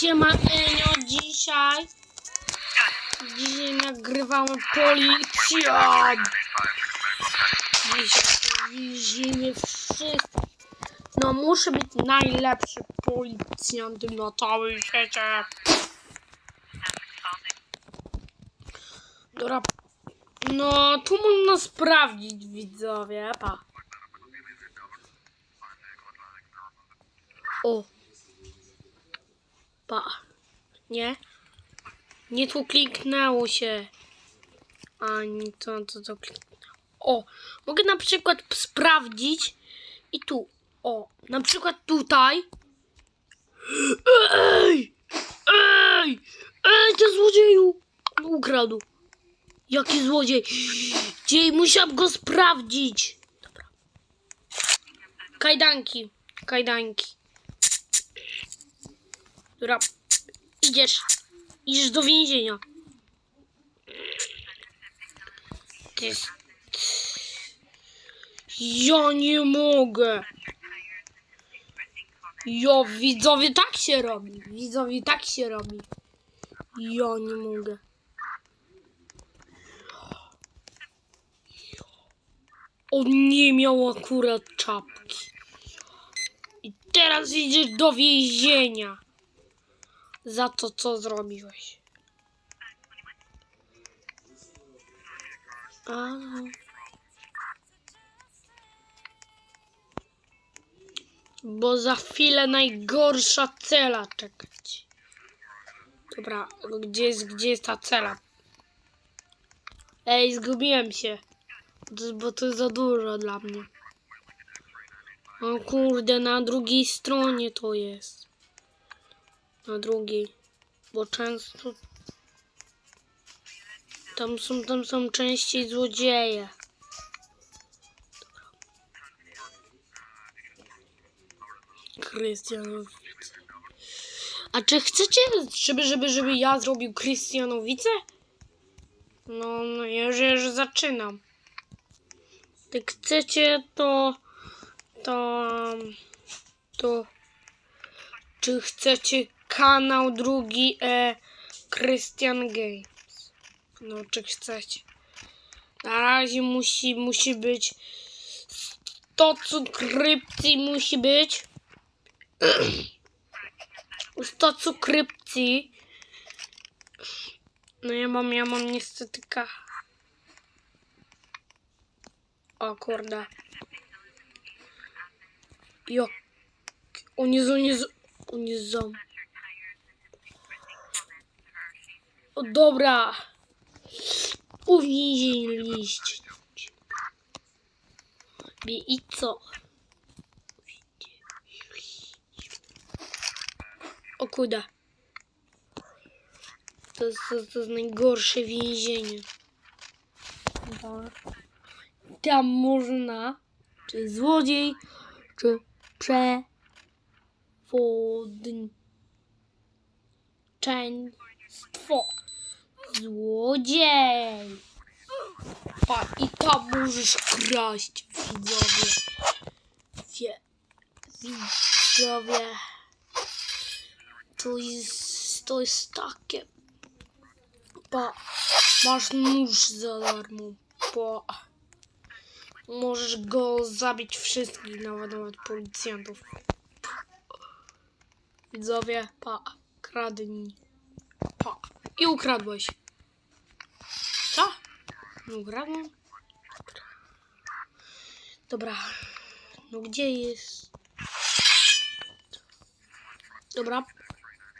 Siema Enio, dzisiaj Dzisiaj nagrywamy policjant Dzisiaj widzimy wszystkich. No muszę być najlepszy policjantem na całym świecie. Dobra. No tu można sprawdzić widzowie pa. O Nie? Nie tu kliknęło się. Ani to, to, to kliknęło. O, mogę na przykład sprawdzić i tu. O, na przykład tutaj. Ej! Ej! Ej, ty złodzieju! Ukradł. Jaki złodziej? Dziej, musiałam go sprawdzić. Dobra. Kajdanki. Kajdanki. Idziesz. Idziesz do więzienia. To jest... Ja nie mogę. Jo, widzowie, tak się robi. Widzowie, tak się robi. Ja nie mogę. On nie miał akurat czapki. I teraz idziesz do więzienia. Za to, co zrobiłeś. A. Bo za chwilę najgorsza cela czekać. Dobra, gdzie jest, gdzie jest ta cela? Ej, zgubiłem się. Bo to jest za dużo dla mnie. O kurde, na drugiej stronie to jest. Na drugiej. Bo często... Tam są, tam są częściej złodzieje. Krystianowice. A czy chcecie, żeby, żeby, żeby ja zrobił Krystianowice? No, no ja już, ja już zaczynam. Jak chcecie, to... To... To... Czy chcecie kanał drugi e, Christian Games? No, czy chcecie? Na razie musi, musi być 100 subskrypcji musi być. 100 subskrypcji. No ja mam, ja mam niestety ka... O kurde. Jo. On jest zam. O, dobra. Uwięziliście. I co? O kurde. To to, jest najgorsze więzienie. Tam można, czy złodziej, czy przewodnictwo. Złodziej. Pa, i tam możesz kraść, widzowie. Wie, widzowie. To jest, to jest takie. Pa, masz nóż za darmo. Pa. Możesz go zabić wszystkich, nawet, nawet policjantów. Widzowie, pa, kradnij. Pa. I ukradłeś. Co? Nie ukradłem? Dobra. No gdzie jest? Dobra.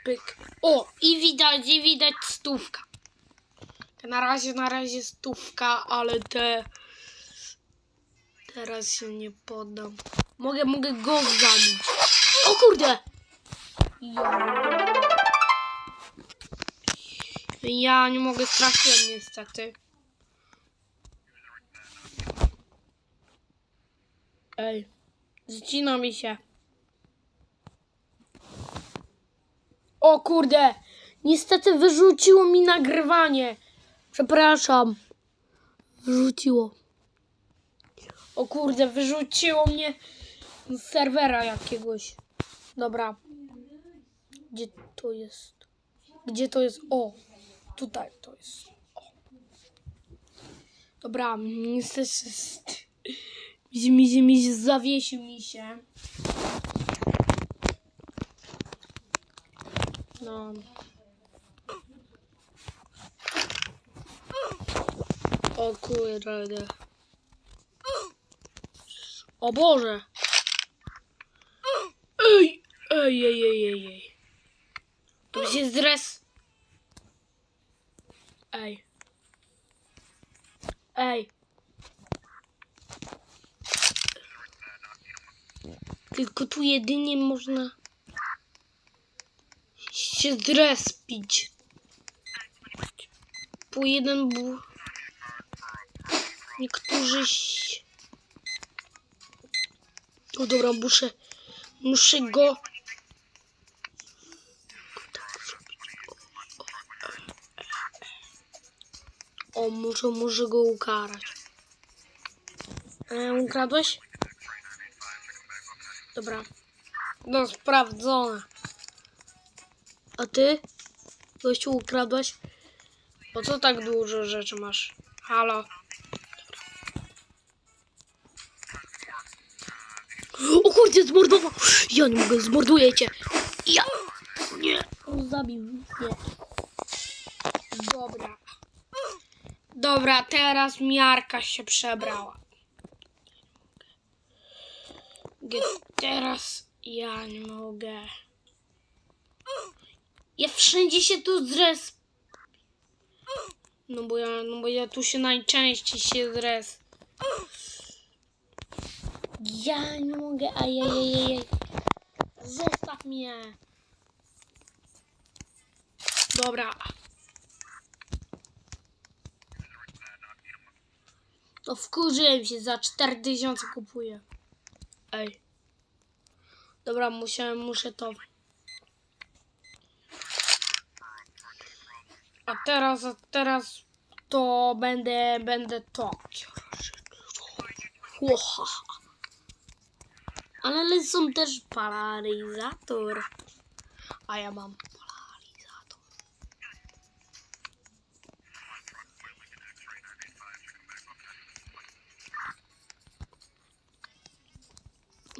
Pyk. O! I widać, i widać stówka. Na razie, na razie stówka, ale te... Teraz się nie poddam. Mogę, mogę go zabić. O kurde! Ja, ja nie mogę straciłem niestety. Ej, zacina mi się. O kurde! Niestety wyrzuciło mi nagrywanie. Przepraszam. Wyrzuciło. O kurde, wyrzuciło mnie z serwera jakiegoś. Dobra. Gdzie to jest? Gdzie to jest? O, tutaj to jest. O. Dobra, niestety mi, mi, mi zawiesił mi się. No. O kurde. O Boże. Ej, ej, ej, ej, ej. To się zdres. Ej. Ej. Tylko tu jedynie można się zrespić. Po jeden bu... Niektórzy... O dobra, muszę... Muszę go... O, muszę, muszę go ukarać. E, ukradłeś? Dobra. No, sprawdzone. A ty? Gościu, ukradłeś? Po co tak dużo rzeczy masz? Halo? O kurde, zmordował! Ja nie mogę, zmorduję cię! Ja! Nie! Zabił mnie. Dobra. Dobra, teraz miarka się przebrała. Teraz ja nie mogę. Ja wszędzie się tu zres. No bo ja, no bo ja tu się najczęściej się zres. Ja nie mogę, ajajajaj. Zostaw mnie. Dobra. To wkurzyłem się, za 4000 kupuję. Ej. Dobra, musiałem, muszę to. A teraz, a teraz to będę, będę to. Łoha. Ale, są też paralizator. A ja mam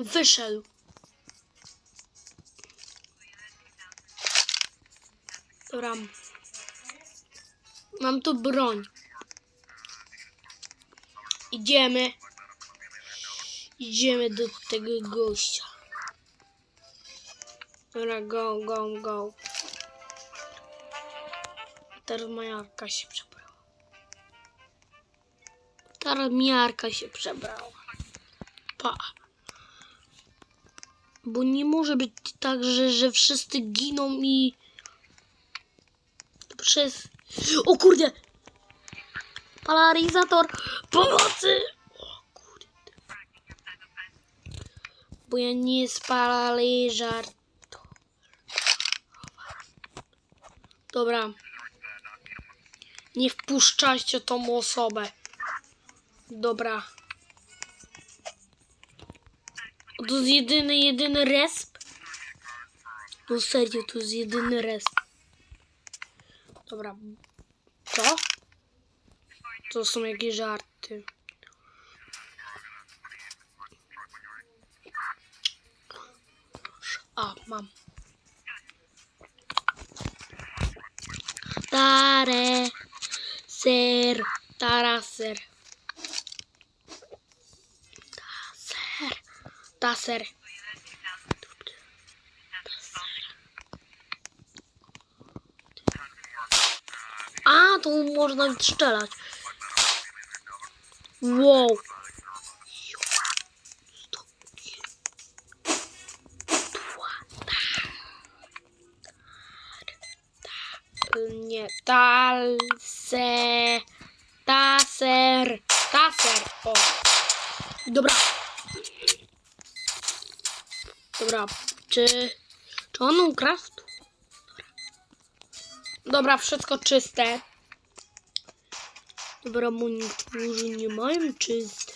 Wyszedł. Dobra. Mam tu broń. Idziemy. Idziemy do tego gościa. Dobra, go, go, go. Teraz miarka się przebrała. Teraz miarka się przebrała. Pa. Bo nie może być tak, że, że wszyscy giną i przez... O kurde! Polarizator! Pomocy! O kurde. Bo ja nie spalaliżar. Dobra. Nie wpuszczajcie tą osobę. Dobra. To jest jedyny, jedyny resp? No serio, to jest jedyny resp. Dobra. Co? To są jakieś żarty. A, mam. Tare. Ser. Taraser. Taser. Taser. A, tu można strzelać. Wow. Nie, talse, taser, taser, o. Dobra. Dobra, czy, czy on ukradł? Dobra, wszystko czyste. Dobra, bo niektórzy nie mają czyste.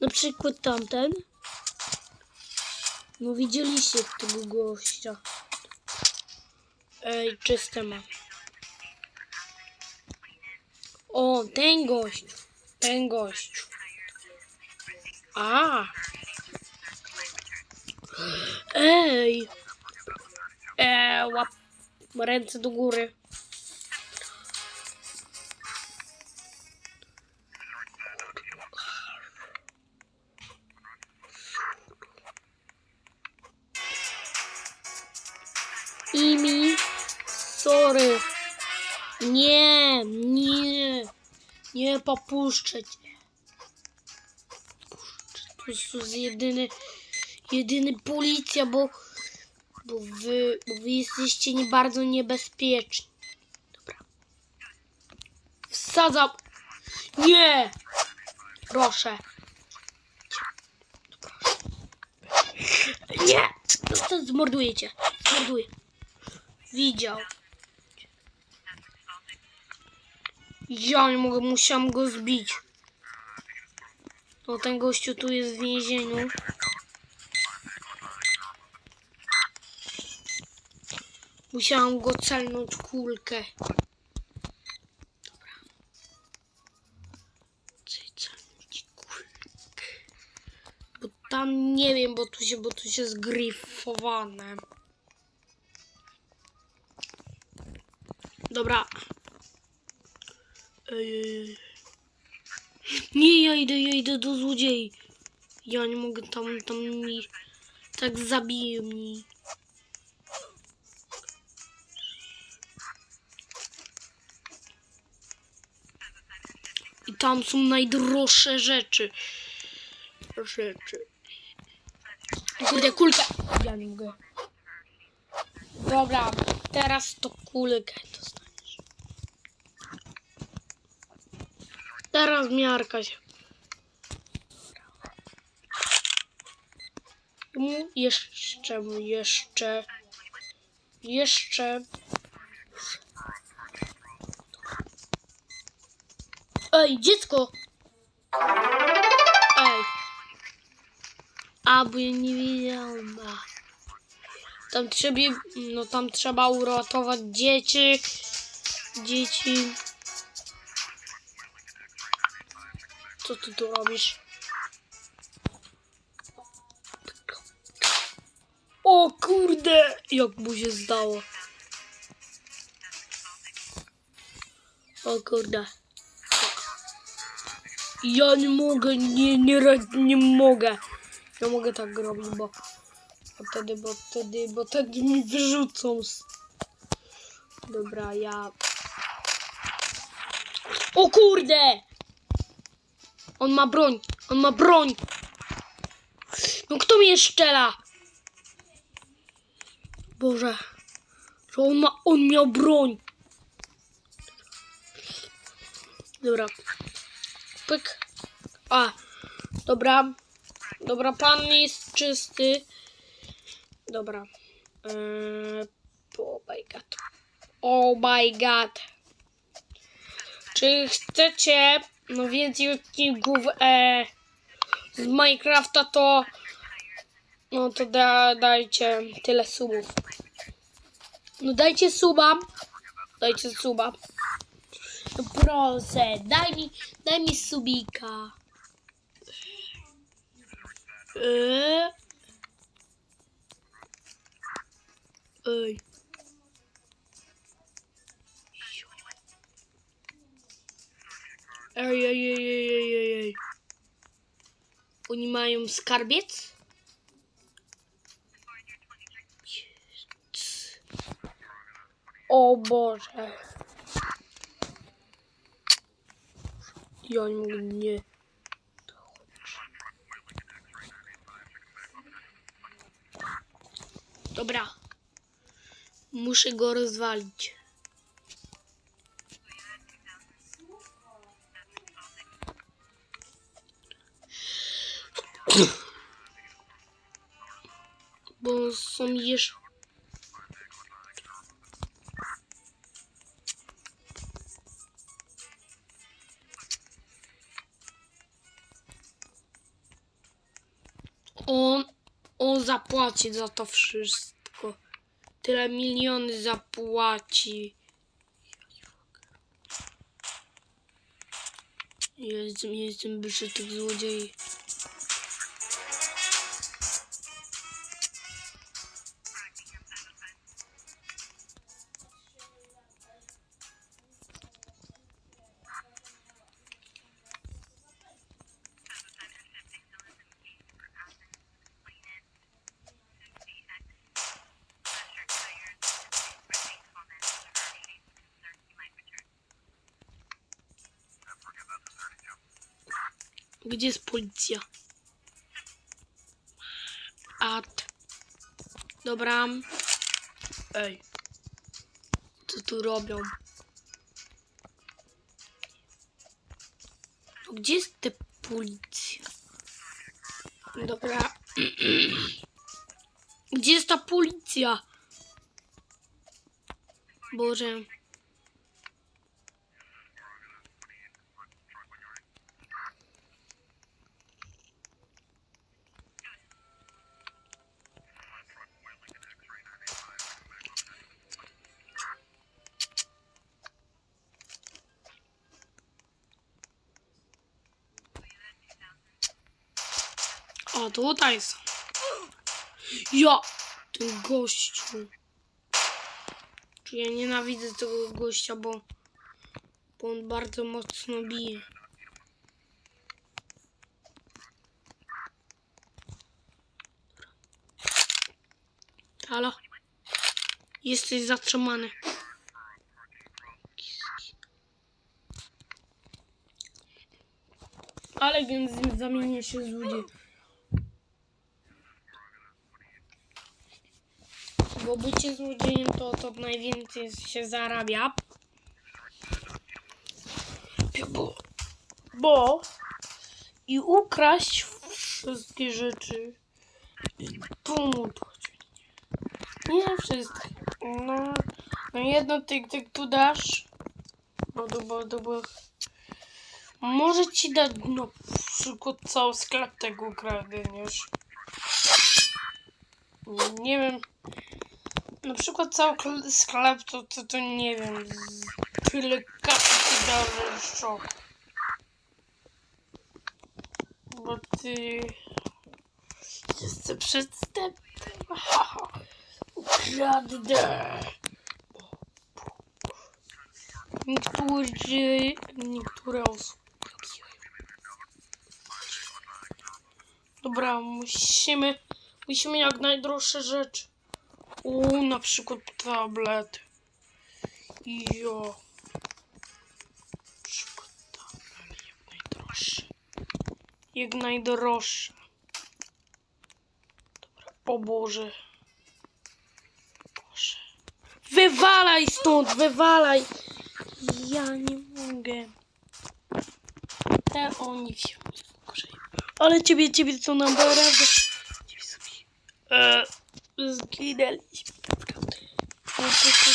Na przykład tamten. No widzieliście tego gościa. Ej, czyste mam. O, ten gość. Ten gość. A. Ej. E, łap. Ręce do góry. Imi. Sorry. Nie, nie. Nie popuszczę cię. To jest jedyny, jedyny policja, bo, bo, wy, bo wy jesteście nie bardzo niebezpieczni. Dobra. Wsadzam. Nie! Proszę. Nie! To zmorduję cię. Zmorduję. Widział. Ja nie mogę, musiałam go zbić. No ten gościu tu jest w więzieniu. Musiałam go celnąć kulkę. Dobra. Celnąć kulkę. Bo tam nie wiem, bo tu się, bo tu się zgryfowane. Dobra. Nie, ja idę, ja idę do złodziei. Ja nie mogę tam, tam mi... Tak zabije mnie. Tam są najdroższe rzeczy. Rzeczy. Kurde, kulkę. Ja nie mogę. Dobra, teraz to kulkę dostaniesz. Teraz miarka się. Jeszcze, jeszcze, jeszcze. Ej, dziecko! Ej. A, bo ja nie wiedziałam. A. Tam trzeba, no tam trzeba uratować dzieci. Dzieci. Co ty tu robisz? O kurde! Jak mu się zdało. O kurde. Ja nie mogę, nie, nie, nie mogę. Ja mogę tak robić, bo, bo wtedy, bo wtedy, bo wtedy mi wyrzucą. Dobra, ja... O kurde! On ma broń, on ma broń! No kto mnie szczela? Boże, że on ma, on miał broń. Dobra. Pyk. A, dobra. Dobra, pan jest czysty. Dobra. Eee, oh my god. Oh my god. Czy chcecie no więcej odcinków e, z Minecrafta, to no to da, dajcie tyle subów. No dajcie suba. Dajcie suba. Proszę, daj mi, daj mi subika. Eee. Ej, ej, ej, ej, ej, ej, ej. Oni mają skarbiec? O Boże. Ja nie mogę. Dobra. Muszę go rozwalić. Bo są jeszcze... Zapłaci za to wszystko. tyle miliony zapłaci. Jestem, jestem wyższy tych złodziei. Gdzie jest policja? Ad. Dobra. Ej. Co tu robią? No Gdzie jest ta policja? Dobra. Gdzie jest ta policja? Boże. O, tutaj są. Ja! Ten gościu. Czy ja nienawidzę tego gościa, bo, bo on bardzo mocno bije. Halo? Jesteś zatrzymany. Ale więc zamienię się z. Bo bycie złodziejem to, to najwięcej się zarabia. Bo, bo i ukraść wszystkie rzeczy. Pomóc. Nie wszystkie. No, no jedno ty, ty tu dasz. No to bo, to bo. Może ci dać no przykład cały sklep tego ukradniesz. Nie wiem. Na przykład cały kl- sklep to, to, to nie wiem. Tyle kasy ci szok. Bo ty jesteś przestępcą. Haha. Ukradnę. Niektórzy, niektóre osoby. Dobra, musimy, musimy jak najdroższe rzeczy. U, na przykład tablet. Jo. Na przykład tablet, jak najdroższe. Jak najdroższe. Dobra, o Boże. Boże. Wywalaj stąd, wywalaj. Ja nie mogę. Te oni gorzej. Ale ciebie, ciebie co nam naprawdę. Ciebie sobie. E, zginęliśmy naprawdę. No ty co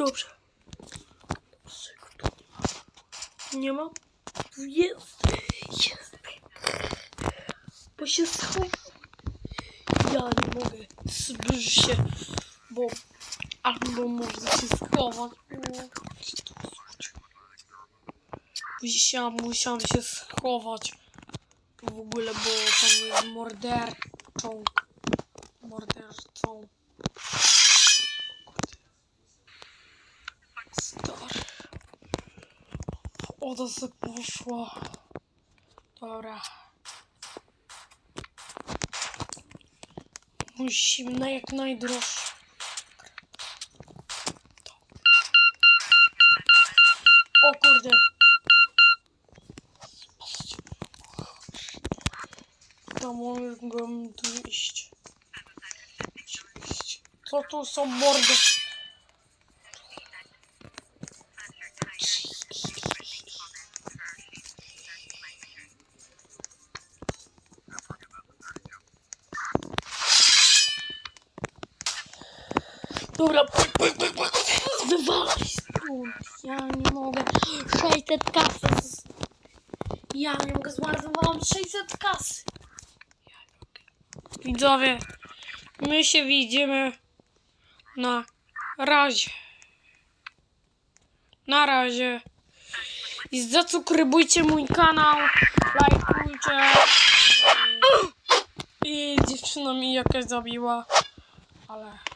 Dobrze. Nie ma? Jest. Jest. Bo się. Ja nie mogę. Zbliż się. Bo... Albo może się schować. Musiałam, musiałam się schować. W ogóle, bo tam jest morderczą. Mordercą. O, to sobie poszło. Dobra. Musimy na jak najdroższe. O kurde. To mogę tu. Iść. Co tu są mordy? Dobra, wywalaj stąd. Ja nie mogę. 600 kasy. Ja nie mogę zmarnować 600 kasy. Widzowie, my się widzimy na razie. Na razie. I zacukrybujcie mój kanał, lajkujcie. I dziewczyna mi jakaś zabiła, ale...